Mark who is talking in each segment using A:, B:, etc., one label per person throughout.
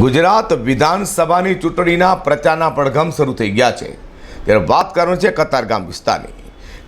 A: ગુજરાત વિધાનસભાની ચૂંટણીના પ્રચારના પડઘમ શરૂ થઈ ગયા છે. ત્યારે વાત કરવાની છે કતારગામ વિસ્તારની.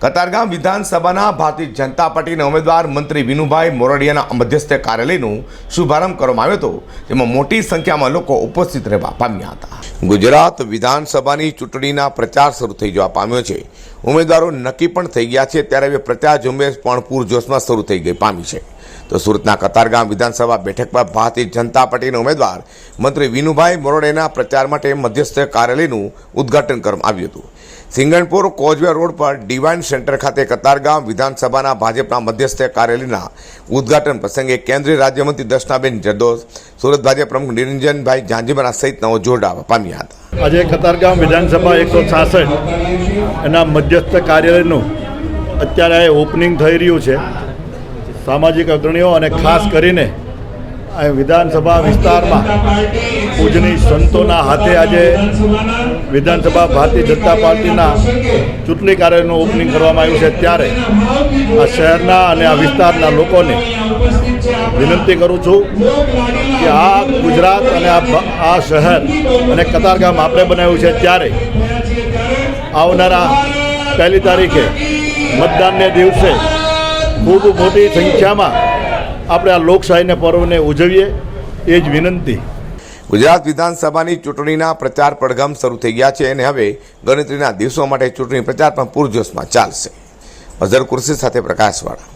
A: કતારગામ વિધાનસભાના ભારતીય જનતા પાર્ટીના ઉમેદવાર મંત્રી વિનુભાઈ મોરડિયાના મધ્યસ્થ કાર્યાલયનું શુભારંભ કરવામાં આવ્યો હતો, જેમાં મોટી સંખ્યામાં લોકો ઉપસ્થિત રહેવા પામ્યા હતા. ગુજરાત વિધાનસભાની ચૂંટણીના પ્રચાર શરૂ થઈ જવા પામ્યો છે. ઉમેદવારો નક્કી પણ થઈ ગયા છે, ત્યારે હવે પ્રચાર ઝુંબેશ પણ પૂરજોશમાં શરૂ થઈ ગઈ પામી છે. તો સુરતના કતારગામ વિધાનસભા બેઠક પર ભારતીય જનતા પાર્ટીના ઉમેદવાર મંત્રી વિનુભાઈ મોરડેના પ્રચાર માટે મધ્યસ્થ કાર્યાલયનું ઉદ્ઘાટન કરવામાં આવ્યું હતું. સિંગણપુર કોઝવે રોડ પર ડિવાઇન સેન્ટર ખાતે કતારગામ વિધાનસભાના ભાજપના મધ્યસ્થ કાર્યાલયના ઉદ્ઘાટન પ્રસંગે કેન્દ્રીય રાજ્યમંત્રી દર્શનાબેન જરદોસ સુરત ભાજપ પ્રમુખ નિરંજનભાઈ જાંજીમરા સહિતનાઓ જોડાવા પામ્યા. હતા.
B: આજે કતારગામ વિધાનસભા એકસો છાસઠ, એના મધ્યસ્થ કાર્યાલયનું અત્યારે ઓપનિંગ થઈ રહ્યું છે. સામાજિક અગ્રણીઓ અને ખાસ કરીને વિધાનસભા વિસ્તારમાં પૂજની સંતોના હાથે આજે વિધાનસભા ભારતીય જનતા પાર્ટીના ચૂંટણી કાર્યાલયનું ઓપનિંગ કરવામાં આવ્યું છે. ત્યારે આ શહેરના અને આ વિસ્તારના લોકોને વિનંતી કરું છું કે આ ગુજરાત અને આ આ શહેર અને કતારગામ આપણે બનાવ્યું છે ત્યારે આવનારા પહેલી તારીખે મતદાનને દિવસે ખૂબ મોટી સંખ્યામાં આપણે આ લોકશાહીના પર્વને ઉજવીએ, એ જ વિનંતી.
A: ગુજરાત વિધાનસભાની ચૂંટણીના પ્રચાર પડઘમ શરૂ થઈ ગયા છે અને હવે ગણતરીના દિવસો માટે ચૂંટણી પ્રચાર પણ પૂરજોશમાં ચાલશે. અઝર કુર્સી સાથે પ્રકાશવાળા.